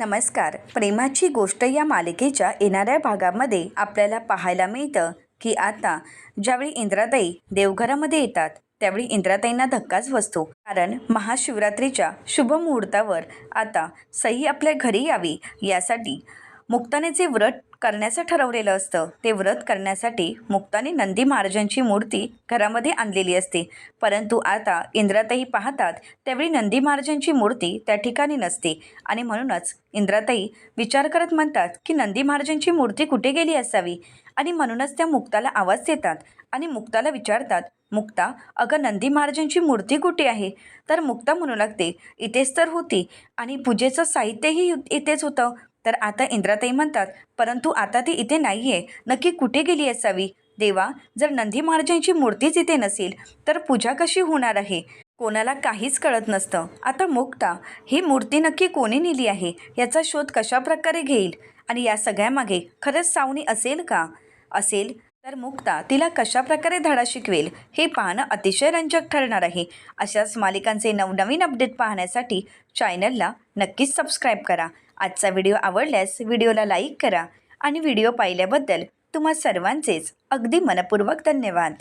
नमस्कार. प्रेमाची गोष्ट या मालिकेच्या येणाऱ्या भागामध्ये आपल्याला पाहायला मिळतं की आता ज्यावेळी इंद्राताई देवघरामध्ये येतात त्यावेळी इंद्राताईंना धक्काच बसतो. कारण महाशिवरात्रीच्या शुभ मुहूर्तावर आता सई आपल्या घरी यावी यासाठी मुक्ताने जे व्रत करण्याचं ठरवलेलं असतं. ते व्रत करण्यासाठी मुक्ताने नंदी महाराजांची मूर्ती घरामध्ये आणलेली असते. परंतु आता इंद्राताई पाहतात त्यावेळी नंदी महाराजांची मूर्ती त्या ठिकाणी नसते. आणि म्हणूनच इंद्राताई विचार करत म्हणतात की नंदी महाराजांची मूर्ती कुठे गेली असावी? आणि म्हणूनच त्या मुक्ताला आवाज देतात. आणि मुक्ताला विचारतात मुक्ता अगं नंदी महाराजांची मूर्ती कुठे आहे? तर मुक्ता म्हणू लागते इथेच तर होती. आणि पूजेचं साहित्यही इथेच होतं. तर आता इंद्राताई म्हणतात परंतु आता ती इथे नाही आहे नक्की कुठे गेली असावी? देवा जर नंदी महाराजांची मूर्तीच इथे नसेल तर पूजा कशी होणार आहे? कोणाला काहीच कळत नसतं. आता मुक्ता ही मूर्ती नक्की कोणी नेली आहे? याचा शोध कशा प्रकारे घेईल? आणि या सगळ्यामागे खरंच सावनी असेल का? असेल? तर मुक्ता तिला कशा प्रकारे धडा शिकवेल? हे पाहणं अतिशय रंजक ठरणार आहे. अशाच मालिकांचे नवनवीन अपडेट पाहण्यासाठी चॅनलला नक्कीच सबस्क्राईब करा. आजचा व्हिडिओ आवडल्यास व्हिडिओला लाईक करा आणि व्हिडिओ पाहिल्याबद्दल तुम्हा सर्वांचेच अगदी मनपूर्वक धन्यवाद.